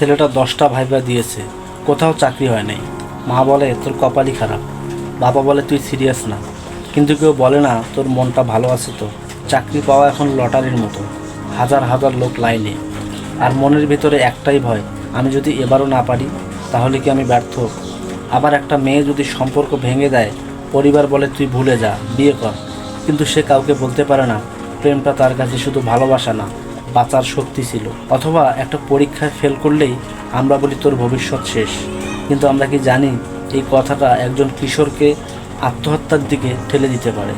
ছেলেটা দশটা ভাইবা দিয়েছে। কোথাও চাকরি হয় নাই। মা বলে, তোর কপালই খারাপ। বাবা বলে, তুই সিরিয়াস না। কিন্তু কেউ বলে না, তোর মনটা ভালো আছে তো। চাকরি পাওয়া এখন লটারির মতো। হাজার হাজার লোক লাইনে। আর মনের ভিতরে একটাই ভয়, আমি যদি এবারও না পারি, তাহলে কি আমি ব্যর্থ? আবার একটা মেয়ে যদি সম্পর্ক ভেঙে দেয়, পরিবার বলে, তুই ভুলে যা, বিয়ে কর। কিন্তু সে কাউকে বলতে পারে না, প্রেমটা তার কাছে শুধু ভালোবাসা না। বাঁচার শক্তি ছিল। অথবা একটা পরীক্ষায় ফেল করলেই আমরা বলি তোর ভবিষ্যৎ শেষ। কিন্তু আমরা কি জানি এই কথাটা একজন কিশোরকে আত্মহত্যার দিকে ঠেলে দিতে পারে।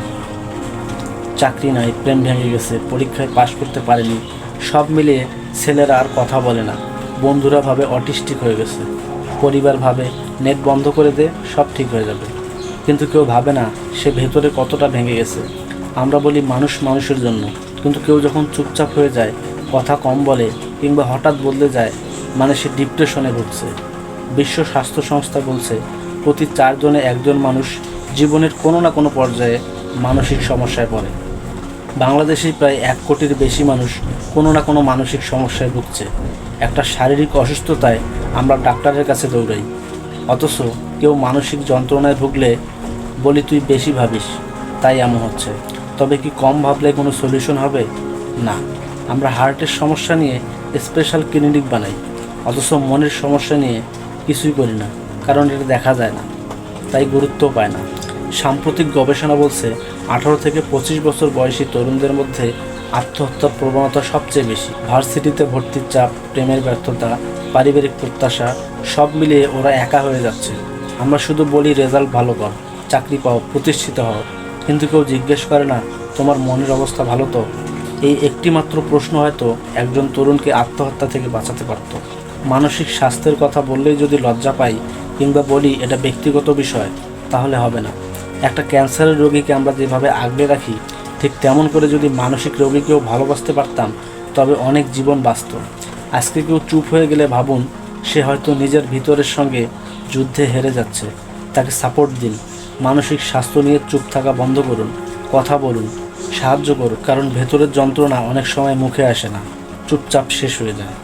চাকরি নাই, প্রেম ভেঙে গেছে, পরীক্ষায় পাশ করতে পারেনি। সব মিলিয়ে ছেলেরা আর কথা বলে না। বন্ধুরা ভাবে অটিস্টিক হয়ে গেছে। পরিবার ভাবে নেট বন্ধ করে দে, সব ঠিক হয়ে যাবে। কিন্তু কেউ ভাবে না সে ভেতরে কতটা ভেঙে গেছে। আমরা বলি মানুষ মানুষের জন্য। কিন্তু কেউ যখন চুপচাপ হয়ে যায় কথা কম বলে কিংবা হঠাৎ বদলে যায় মানে সে ডিপ্রেশনে ভুগছে। বিশ্ব স্বাস্থ্য সংস্থা বলছে, প্রতি চারজনে একজন মানুষ জীবনের কোনো না কোনো পর্যায়ে মানসিক সমস্যায় পড়ে। বাংলাদেশে প্রায় এক কোটির বেশি মানুষ কোনো না কোনো মানসিক সমস্যায় ভুগছে। একটা শারীরিক অসুস্থতায় আমরা ডাক্তারের কাছে দৌড়াই। অথচ কেউ মানসিক যন্ত্রণায় ভুগলে বলি, তুই বেশি ভাবিস। তাই এমন হচ্ছে। তবে কি কম ভাবলে কোনো সলিউশন হবে? না। আমরা হার্টের সমস্যা নিয়ে স্পেশাল ক্লিনিক বানাই। অথচ মনের সমস্যা নিয়ে কিছুই করি না, কারণ এটা দেখা যায় না, তাই গুরুত্ব পায় না। সাম্প্রতিক গবেষণা বলছে, আঠারো থেকে পঁচিশ বছর বয়সী তরুণদের মধ্যে আত্মহত্যার প্রবণতা সবচেয়ে বেশি। ভার্সিটিতে ভর্তির চাপ, প্রেমের ব্যর্থতা, পারিবারিক প্রত্যাশা, সব মিলিয়ে ওরা একা হয়ে যাচ্ছে। আমরা শুধু বলি, রেজাল্ট ভালো কর চাকরি পাও, প্রতিষ্ঠিত হও। কিন্তু কেউ জিজ্ঞেস করে, না, তোমার মনের অবস্থা ভালো তো? এই একটি মাত্র প্রশ্ন হয়তো একজন তরুণকে আত্মহত্যা থেকে বাঁচাতে পারত। মানসিক স্বাস্থ্যের কথা বললেই যদি লজ্জা পাই কিংবা বলি এটা ব্যক্তিগত বিষয়, তাহলে হবে না। একটা ক্যান্সারের রোগীকে আমরা যেভাবে আগলে রাখি, ঠিক তেমন করে যদি মানসিক রোগীকেও ভালোবাসতে পারতাম, তবে অনেক জীবন বাঁচত। আজকে কেউ চুপ হয়ে গেলে ভাবুন, সে হয়তো নিজের ভিতরের সঙ্গে যুদ্ধে হেরে যাচ্ছে। তাকে সাপোর্ট দিন। মানসিক স্বাস্থ্য নিয়ে চুপ থাকা বন্ধ করুন। কথা বলুন, সাহায্য করুন কারণ ভেতরের যন্ত্রণা অনেক সময় মুখে আসে না, চুপচাপ শেষ হয়ে যায়।